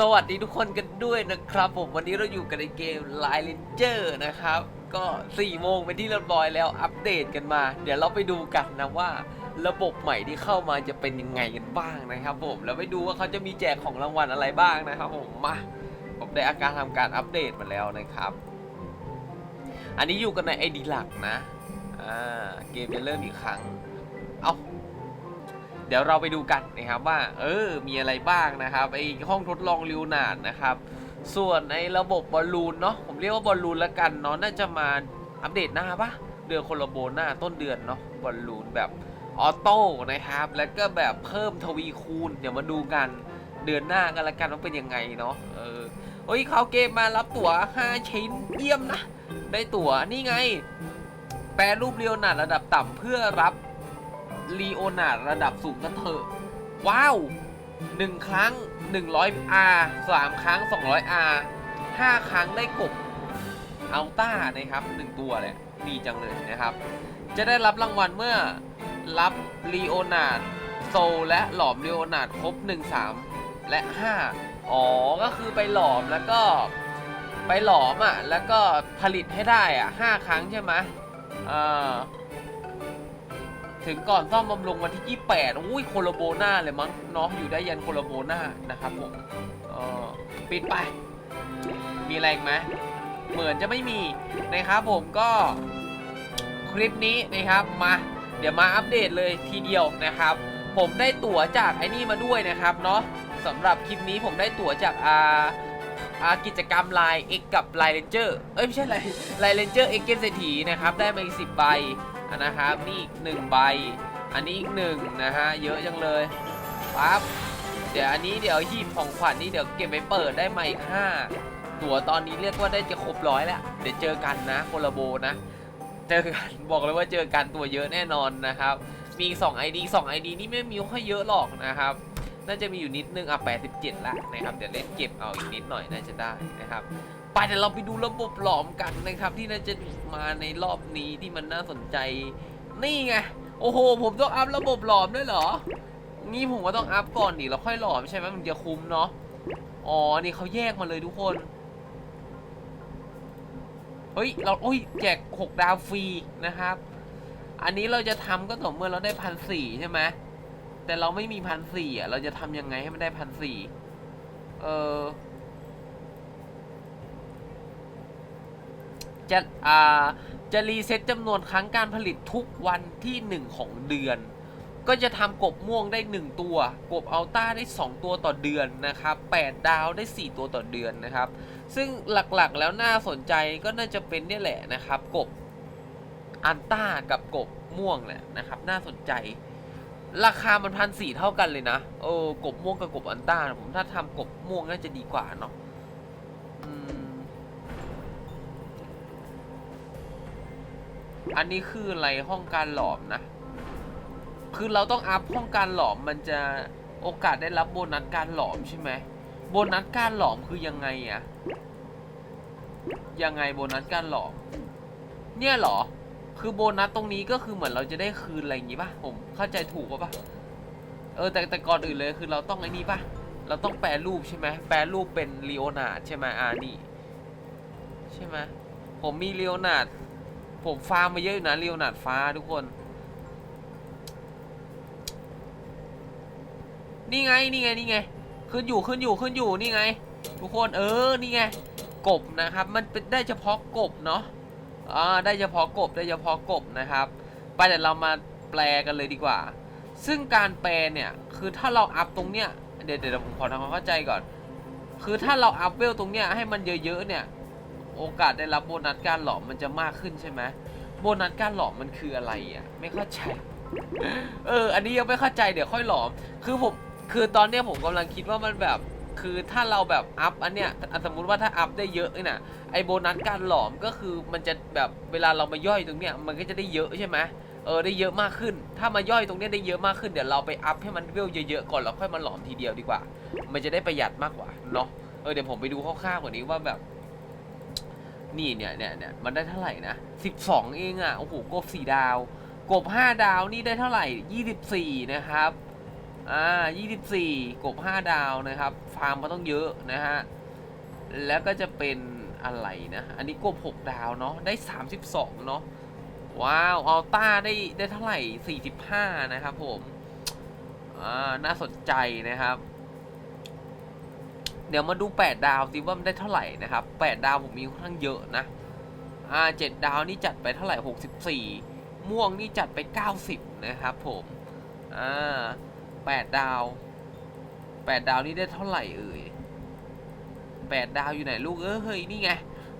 สวัสดีทุกคนกันด้วยนะครับผมวันนี้เราอยู่กันในเกม Line Ranger นะครับ ก็ 4 โมงเป็นที่เรียบร้อยแล้วอัปเดตกันมา เดี๋ยวเราไปดูกันนะว่า ระบบใหม่ที่เข้ามาจะเป็นยังไงกันบ้างนะครับผมแล้วไปดูว่าเขาจะมีแจกของรางวัลอะไรบ้างนะครับผมมาผมได้อาการทำการอัปเดตมาแล้วนะครับ อันนี้อยู่กันในไอดีหลักนะอ่าเกมจะเริ่มอีกครั้ง เอา ดี๋ยวเราไปดูกันนะครับว่า เออ มีอะไรบ้างนะครับไอห้องทดลองลิวนาดนะครับ ส่วนในระบบบอลลูนเนาะผมเรียกว่าบอลลูนละกันเนาะน่าจะมาอัปเดตหน้าปะเดือนโคลโบหน้าต้นเดือนเนาะบอลลูนแบบออโต้นะครับ แล้วก็แบบเพิ่มทวีคูณ เดี๋ยวมาดูกันเดือนหน้ากันละกันว่าเป็นยังไงเนาะเออเฮ้ยเขาเกมมารับตั๋ว 5 ชิ้นเยี่ยมนะ ได้ตั๋วนี่ไง แปรรูปเรียวนาระดับต่ำเพื่อรับ ลีโอนาดระดับสูงกันเถอะ ว้าวหนึ่งครั้ง 100 R สามครั้ง 200 R ห้าครั้งได้กบอัลต้านะครับหนึ่งตัวแหละดีจังเลยนะครับ จะได้รับรางวัลเมื่อรับลีโอนาดโซลและหลอมลีโอนาดครบ 1 3 และ 5 อ๋อ ก็คือไปหลอมแล้วก็ไปหลอมอะ แล้วก็ผลิตให้ได้อะ 5 ครั้งใช่ไหมอ่า ถึงก่อนซ่อมบำรุงวันที่ 28อุ้ยโคโลโบนาเลยมั้งเนาะอยู่ได้ยันโคโลโบนานะครับผมออปิดไป มีอะไรอีกไหมเหมือนจะไม่มีนะครับผมก็คลิปนี้นะครับมา เดี๋ยวมาอัปเดตเลยทีเดียวนะครับ ผมได้ตั๋วจากไอ้นี่มาด้วยนะครับเนาะสำหรับคลิปนี้ผมได้ตั๋วจากอาอากิจกรรมไลน์ X กับไลเรนเจอร์เอ้ยไม่ใช่ไลไลเรนเจอร์ X เกมเศรษฐีนะครับได้มาอีกสิบใบ นะครับนี่อีกหนึ่งใบ อันนี้อีกหนึ่งนะฮะเยอะจังเลยปั๊บเดี๋ยวอันนี้เดี๋ยวหีบของขวัญนี่เดี๋ยวเก็บไปเปิดได้มาอีกห้าตัวตอนนี้เรียกว่าได้จะครบร้อยแล้วเดี๋ยวเจอกันนะโคลาโบนะเจอกันบอกเลยว่าเจอกันตัวเยอะแน่นอนนะครับ มีอีก2 ID 2 ID นี่ไม่มีค่อยเยอะหรอกนะครับ น่าจะมีอยู่นิดนึงอะ87ละนะครับเดี๋ยวเล่นเก็บเอาอีกนิดหน่อยน่าจะได้นะครับ ไปเดี๋ยวเราไปดูระบบหลอมกันนะครับ ที่น่าจะมาในรอบนี้ที่มันน่าสนใจ นี่ไง โอ้โห ผมต้องอัพระบบหลอมด้วยเหรอ นี่ผมก็ต้องอัพก่อนดิแล้วค่อยหลอมใช่ไหมมันจะคุ้มเนาะ อ๋อ นี่เขาแยกมาเลยทุกคน เฮ้ย เราโอ้ยแจก6ดาวฟรีนะครับ อันนี้เราจะทำก็ต่อเมื่อเราได้พันสี่ใช่ไหมแต่เราไม่มีพันสี่อะ เราจะทำยังไงให้มันได้พันสี่ เออ จะอ่าจะรีเซ็ตจำนวนครั้งการผลิตทุกวันที่ 1 ของเดือน ก็จะทำกบม่วงได้ 1 ตัว กบอัลต้าได้ 2 ตัวต่อเดือนนะครับ8ดาวได้ 4 ตัวต่อเดือนนะครับ ซึ่งหลักๆแล้วน่าสนใจก็น่าจะเป็นนี่แหละนะครับ กบอัลต้ากับกบม่วงแหละนะครับ น่าสนใจ ราคามันพันสี่เท่ากันเลยนะเออกบม่วงกับกบอัลต้าผมถ้าทำกบม่วงน่าจะดีกว่าเนาะอืม อันนี้คืออะไรห้องการหลอมนะ คือเราต้องอัพห้องการหลอมมันจะโอกาสได้รับโบนัสการหลอมใช่ไหมโบนัสการหลอมคือยังไงอะยังไงโบนัสการหลอม เนี่ยหรอ คือโบนัสตรงนี้ก็คือเหมือนเราจะได้คืนอะไรอย่างงี้ป่ะผมเข้าใจถูกป่ะปะเออแต่แต่ก่อนอื่นเลยคือเราต้องไอ้นี่ป่ะเราต้องแปลรูปใช่ไหมแปลรูปเป็นลีโอนาร์ดใช่ไหมอ่านี่ใช่ไหมผมมีลีโอนาร์ด ผมฟาร์มมาเยอะอยู่นะเรียวนาดฟ้าทุกคน นี่ไงนี่ไงนี่ไง ขึ้นอยู่ขึ้นอยู่ขึ้นอยู่นี่ไง ทุกคนเออนี่ไงกบนะครับ มันเป็นได้เฉพาะกบเนาะอ่าได้เฉพาะกบได้เฉพาะกบนะครับไปเดี๋ยวเรามาแปลกันเลยดีกว่า ซึ่งการแปลเนี่ยคือถ้าเราอัพตรงเนี้ยเดี๋ยวเดี๋ยวผมขอทำความเข้าใจก่อน คือถ้าเราอัพเวลตรงเนี้ยให้มันเยอะๆเนี่ย โอกาสได้รับโบนัสการหลอมมันจะมากขึ้นใช่ไหมโบนัสการหลอมมันคืออะไรอะ ไม่เข้าใจ เออ อันนี้ยังไม่เข้าใจเดี๋ยวค่อยหลอม คือผม คือตอนเนี้ยผมกำลังคิดว่ามันแบบ คือถ้าเราแบบอัพอันเนี้ยอะสมมุติว่าถ้าอัพได้เยอะเนี่ยนะไอโบนัสการหลอมก็คือมันจะแบบเวลาเรามาย่อยตรงเนี้ย มันก็จะได้เยอะใช่ไหมเออได้เยอะมากขึ้น ถ้ามาย่อยตรงเนี้ยได้เยอะมากขึ้น เดี๋ยวเราไปอัพให้มันเวลเยอะๆก่อนแล้วค่อยมาหลอมทีเดียวดีกว่า มันจะได้ประหยัดมากกว่าเนาะ เออเดี๋ยวผมไปดูคร่าวๆกว่านี้ว่าแบบ นี่เนี่ยเนี่ยเนี่ยมันได้เท่าไหร่นะสิบสองเองอะโอ้โหกบสี่ดาว กบห้าดาวนี่ได้เท่าไหร่ยี่สิบสี่นะครับอ่ายี่สิบสี่กบห้าดาวนะครับ ฟาร์มมาต้องเยอะนะฮะแล้วก็จะเป็นอะไรนะ อันนี้กบ6ดาวเนาะได้32เนาะว้าวอัลต้าได้ได้เท่าไหร่45นะครับผมอ่าน่าสนใจนะครับ ดี๋ยวมาดู 8 ดาวสิว่ามันได้เท่าไหร่นะครับ 8 ดาวผมมีค่อนข้างเยอะนะอ่า7ดาวนี่จัดไปเท่าไหร่ 64 ม่วงนี่จัดไป 90 นะครับผมอ่า8ดาว 8 ดาวนี่ได้เท่าไหร่เอ่ย8 ดาวอยู่ไหนลูกเออเฮ้ยนี่ไง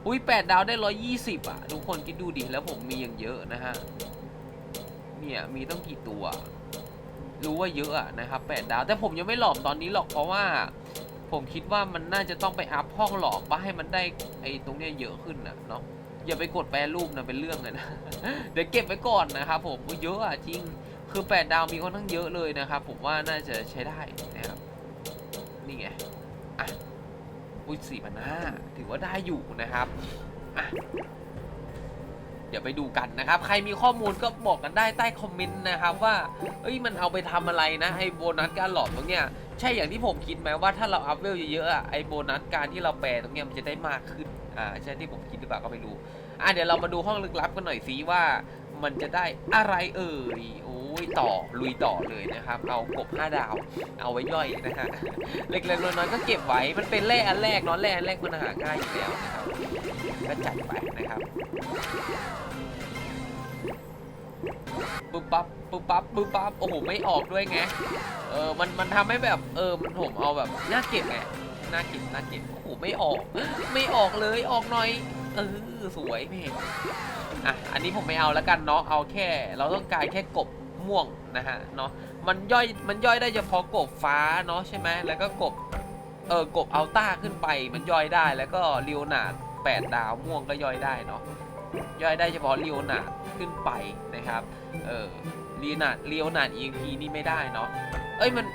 อุ้ย8ดาวได้ 120 อะ ทุกคนคิดดูดิแล้วผมมีอย่างเยอะนะฮะเนี่ยมีต้องกี่ตัว รู้ว่าเยอะอะนะครับ 8 ดาว แต่ผมยังไม่หลอมตอนนี้หรอกเพราะว่า ผมคิดว่ามันน่าจะต้องไปอัพห้องหลอมปะให้มันได้ไอ้ตรงเนี้ยเยอะขึ้นนะเนาะอย่าไปกดแปรรูปนะเป็นเรื่องเลยนะ เดี๋ยวเก็บไว้ก่อนนะครับผมเยอะอะจริงคือ8ดาวมีค่อนข้างเยอะเลยนะครับผมว่าน่าจะใช้ได้นะครับนี่ไงอะอุ้ยสี่พันห้าถือว่าได้อยู่นะครับอะเดี๋ยวไปดูกันนะครับ ใครมีข้อมูลก็บอกกันได้ใต้คอมเมนต์นะครับว่าเอ้ยมันเอาไปทำอะไรนะไอ้โบนัสการหลอมตรงเนี้ย ใช่อย่างที่ผมคิดไหมว่าถ้าเราอัพเวลเยอะๆอะไอ้โบนัสการที่เราแปลตรงเนี้ยมันจะได้มากขึ้นอ่าใช่ที่ผมคิดหรือเปล่าก็ไม่รู้อะเดี๋ยวเรามาดูห้องลึกลับกันหน่อยสิว่า มันจะได้อะไรเอ่ยโอ้ยต่อลุยต่อเลยนะครับ เอากบ5ดาว เอาไว้ย่อยนะฮะเล็กๆน้อยๆก็เก็บไว้มันเป็นแร่อันแรกเนาะแร่อันแรกมันหาง่ายอยู่แล้วนะครับก็จัดไปนะครับปึ๊บปั๊บ ปึ๊บปั๊บปึ๊บปั๊บโอ้โหไม่ออกด้วยไงเออมันมันทำให้แบบเออมันผมเอาแบบน่าเก็บไงน่าเก็บน่าเก็บโอ้โหไม่ออก ไม่ออกเลยออกหน่อยเออสวยเพจอะอันนี้ผมไม่เอาแล้วกันเนาะเอาแค่ เราต้องการแค่กบม่วงนะฮะเนาะมันย่อยมันย่อยได้เฉพาะกบฟ้าเนาะใช่ไหมแล้วก็กบเออกบอัลต้าขึ้นไปมันย่อยได้แล้วก็เลียวนาดแปดดาวม่วงก็ย่อยได้เนาะย่อยได้เฉพาะเลียวนาดขึ้นไปนะครับ เออลียนาดเลียวนาด EMP นี่ไม่ได้เนาะ เอ้ยมัน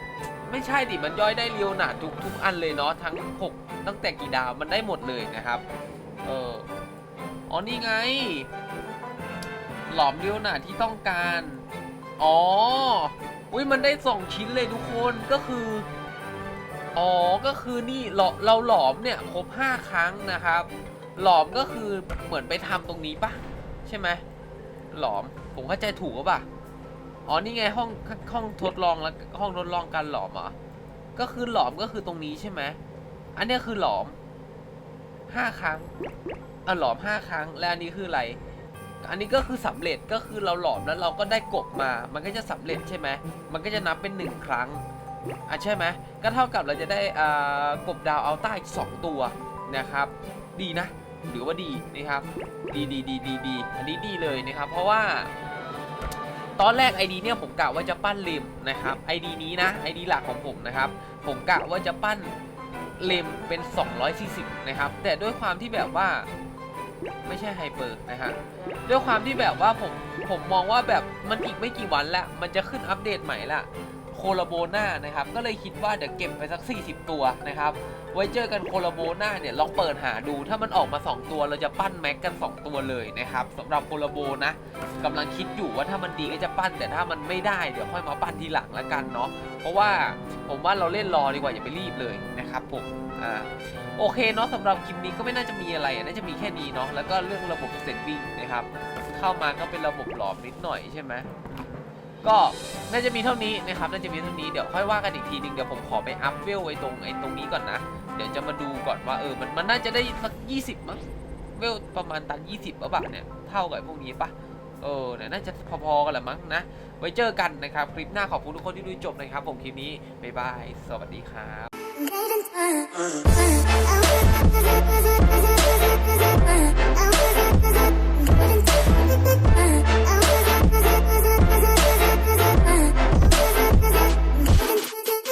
ไม่ใช่ดิ มันย่อยได้เลียวนาดทุกทุกอันเลยเนาะทั้งหกตั้งแต่กี่ดาวมันได้หมดเลยนะครับ เอออ๋อนี่ไง หลอมเลียวนาดที่ต้องการ อ๋อ อุ้ยมันได้สองชิ้นเลยทุกคนก็คือ อ๋อ ก็คือนี่เราเราหลอมเนี่ยครบห้าครั้งนะครับ หลอมก็คือเหมือนไปทำตรงนี้ปะใช่ไหมหลอม ผมเข้าใจถูกเปล่า อ๋อนี่ไงห้องห้องทดลองแล้วห้องทดลองการหลอมเหรอก็คือหลอมก็คือตรงนี้ใช่ไหมอันนี้คือหลอมห้าครั้งอะหลอมห้าครั้ง และอันนี้คืออะไร อันนี้ก็คือสำเร็จก็คือเราหลอมแล้วเราก็ได้กบมา มันก็จะสำเร็จใช่ไหมมันก็จะนับเป็นหนึ่งครั้งอะใช่ไหมก็เท่ากับเราจะได้อ่ากบดาวเอาใต้สองตัวนะครับ ดีนะหรือว่าดีนะครับ ดีดีดีดีดีอันนี้ดีเลยนะครับ เพราะว่า ตอนแรก ID เนี่ยผมกะว่าจะปั้นเลมนะครับ ID นี้นะ ID หลักของผมนะครับ ผมกะว่าจะปั้นเลมเป็น 240 นะครับ แต่ด้วยความที่แบบว่าไม่ใช่ไฮเปอร์นะฮะด้วยความที่แบบว่าผมผมมองว่าแบบมันอีกไม่กี่วันล้วมันจะขึ้นอัปเดตใหม่ละโคลาโบนานะครับ ก็เลยคิดว่าเดี๋ยวเก็บไปสัก 40 ตัวนะครับ ไว้เจอกันโคลาโบหน้าเนี่ยลองเปิดหาดูถ้ามันออกมา 2 ตัวเราจะปั้นแม็กกัน 2 ตัวเลยนะครับสำหรับโคลาโบนะกำลังคิดอยู่ว่าถ้ามันดีก็จะปั้น แต่ถ้ามันไม่ได้เดี๋ยวค่อยมาปั้นทีหลังละกันเนาะเพราะว่าผมว่าเราเล่นรอดีกว่าอย่าไปรีบเลยนะครับผมอ่าโอเคเนาะสำหรับคลิปนี้ก็ไม่น่าจะมีอะไรน่าจะมีแค่นี้เนาะแล้วก็เรื่องระบบเซตวิ่งนะครับเข้ามาก็เป็นระบบหลอมนิดหน่อยใช่ไหมก็น่าจะมีเท่านี้นะครับ น่าจะมีเท่านี้ เดี๋ยวค่อยว่ากันอีกทีหนึง เดี๋ยวผมขอไปอัพเวลไว้ตรงไอ้ตรงนี้ก่อนนะ ดี๋ยวจะมาดูก่อนว่าเออมันมันน่าจะได้สักยี่สิบมั้งเวลประมาณตันยี่สิบอะบักเนี่ยเท่ากับพวกนี้ปะเออเนี่ยน่าจะพอๆกันละมั้งนะ ไว้เจอกันนะครับ คลิปหน้าขอบคุณทุกคนที่ดูจบนะครับ ผมคลิปนี้ บ๊ายบาย สวัสดีครับ